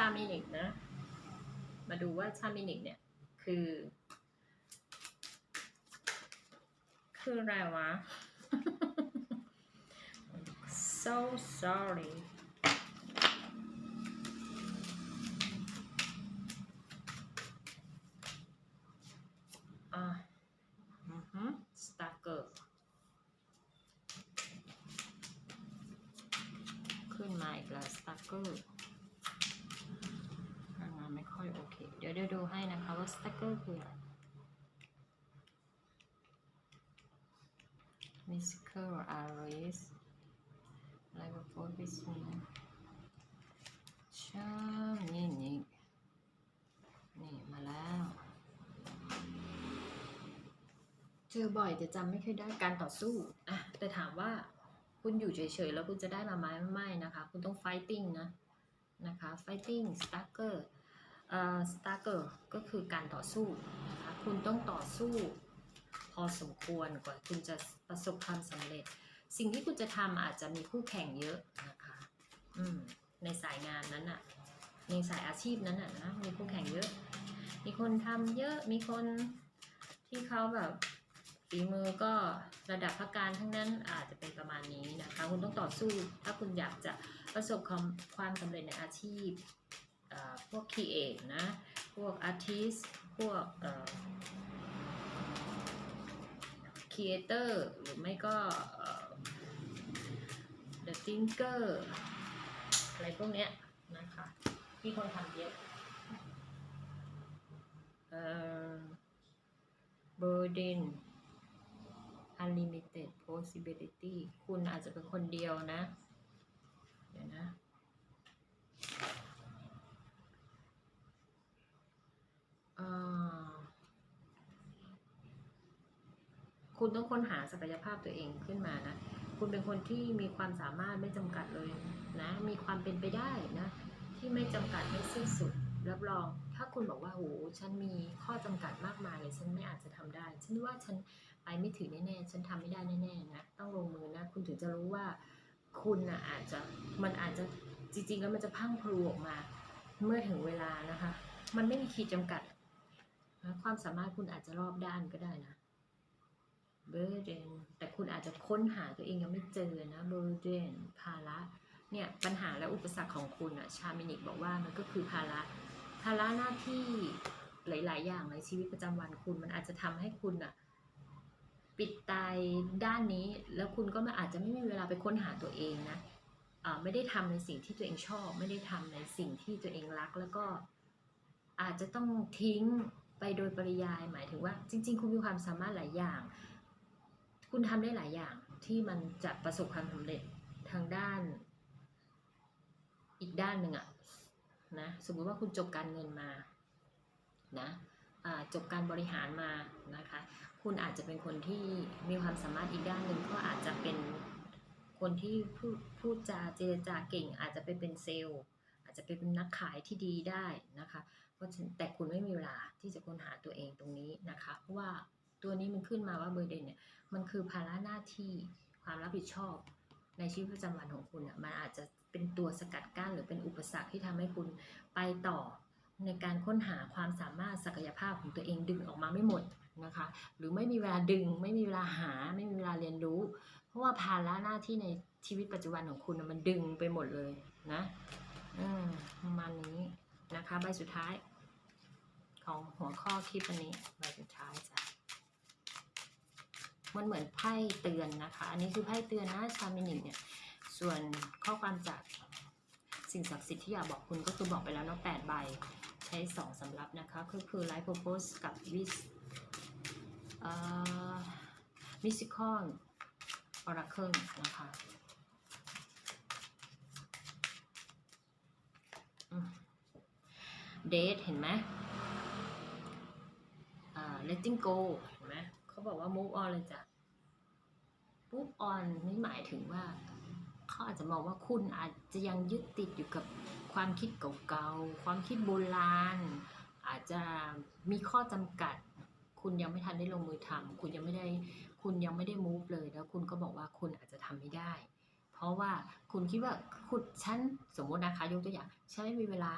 ชามินิกนะ มาดูว่าชามินิกเนี่ย คือ คืออะไรวะ so sorry อะอือฮึสตาร์เกอร์ขึ้นมาอีกแล้วสตาร์เกอร์ ไม่ค่อยโอเค เดี๋ยวเดี๋ยวดูให้นะคะว่าสตาร์เกอร์คืออะไร Musical Aries อะไรแบบโฟร์บิสเนชานี่นี่นี่มาแล้ว เจอบ่อยแต่จำไม่เคยได้การต่อสู้อะแต่ถามว่าคุณอยู่เฉยๆ แล้วคุณจะได้มาไหมไม่นะคะ คุณต้อง fighting นะนะคะ fighting stalker เอ่อ stalker ก็คือการต่อสู้นะคะคุณต้องต่อสู้ พอสมควรกว่าคุณจะประสบความสำเร็จ สิ่งที่คุณจะทำอาจจะมีคู่แข่งเยอะนะคะอืมในสายงานนั้นอะในสายอาชีพนั้นอะนะมีคู่แข่งเยอะ มีคนทำเยอะมีคนที่เขาแบบฝีมือก็ระดับพักการทั้งนั้นอาจจะเป็นประมาณนี้นะคะ คุณต้องต่อสู้ ถ้าคุณอยากจะประสบความความสำเร็จในอาชีพ พวก create นะ พวก artist พวกเอ่อ creator หรือไม่ก็เอ่อ the thinker อะไรพวกเนี้ยนะคะที่คนทำเยอะเอ่อ burden unlimited possibility คุณอาจจะเป็นคนเดียวนะ เดี๋ยวนะ เอ่อ คุณต้องค้นหาศักยภาพตัวเองขึ้นมานะ คุณเป็นคนที่มีความสามารถไม่จำกัดเลยนะ มีความเป็นไปได้นะ ที่ไม่จำกัดไม่สิ้นสุด รับรอง ถ้าคุณบอกว่าโอ้ฉันมีข้อจำกัดมากมายเลย ฉันไม่อาจจะทำได้ ฉันว่าฉันไปไม่ถึงแน่ๆ ฉันทำไม่ได้แน่ๆนะ ต้องลงมือนะ คุณถึงจะรู้ว่าคุณนะอาจจะ มันอาจจะ จริงๆ แล้วมันจะพังพลูออกมา เมื่อถึงเวลานะคะ มันไม่มีขีดจำกัด ความสามารถคุณอาจจะรอบด้านก็ได้นะ เบอร์เดนแต่คุณอาจจะค้นหาตัวเองยังไม่เจอนะเบอร์เดนภาระเนี่ยปัญหาและอุปสรรคของคุณอะชามินิกบอกว่ามันก็คือภาระภาระหน้าที่หลาย ๆ อย่างในชีวิตประจำวันคุณมันอาจจะทำให้คุณอะปิดตายด้านนี้ แล้วคุณก็ม่อาจจะไม่มีเวลาไปค้นหาตัวเองนะอ่าไม่ได้ทำในสิ่งที่ตัวเองชอบ ไม่ได้ทำในสิ่งที่ตัวเองรัก แล้วก็อาจจะต้องทิ้งไปโดยปริยายหมายถึงว่า จริง ๆ คุณมีความสามารถหลายอย่าง คุณทำได้หลายอย่างที่มันจะประสบความสำเร็จทางด้าน อีกด้านหนึ่งอะนะสมมติว่าคุณจบการเงินมานะจบการบริหารมานะคะ คุณอาจจะเป็นคนที่มีความสามารถอีกด้านหนึ่งก็อาจจะเป็นคนที่พูดพูดจาเจรจาเก่ง อาจจะไปเป็นเซลล์อาจจะไปเป็นนักขายที่ดีได้นะคะเพราะแต่คุณไม่มีเวลาที่จะค้นหาตัวเองตรงนี้นะคะเพราะว่า ตัวนี้มันขึ้นมาว่าเบอร์เดนเนี่ยมันคือภาระหน้าที่ความรับผิดชอบในชีวิตประจำวันของคุณอะมันอาจจะเป็นตัวสกัดกั้นหรือเป็นอุปสรรคที่ทำให้คุณไปต่อในการค้นหาความสามารถศักยภาพของตัวเองดึงออกมาไม่หมดนะคะ หรือไม่มีเวลาดึง ไม่มีเวลาหา ไม่มีเวลาเรียนรู้ เพราะว่าภาระหน้าที่ในชีวิตปัจจุบันของคุณมันดึงไปหมดเลยนะอืมประมาณนี้นะคะ ใบสุดท้าย ของหัวข้อคลิปวันนี้ ใบสุดท้ายจ้ะ มันเหมือนไพ่เตือนนะคะ อันนี้คือไพ่เตือนนะชามินิกเนี่ย ส่วนข้อความจากสิ่งศักดิ์สิทธิ์ที่อยากบอกคุณก็คือบอกไปแล้วเนาะแปดใบ ใช้สองสำรับนะคะก็คือ Life Purpose กับ Wish เอ่อ Mystical Oracle นะคะเดทเห็นไหมอ่า letting go เห็นไหมเขาบอกว่า move on เลยจ้ะ move on นี่หมายถึงว่า เขาอาจจะมองว่าคุณอาจจะยังยึดติดอยู่กับความคิดเก่าๆ ความคิดโบราณ อาจจะมีข้อจำกัด คุณยังไม่ทันได้ลงมือทำคุณยังไม่ได้คุณยังไม่ได้ move เลย แล้วคุณก็บอกว่าคุณอาจจะทำไม่ได้ เพราะว่าคุณคิดว่าคุณฉันสมมตินะคะยกตัวอย่างฉันไม่มีเวลา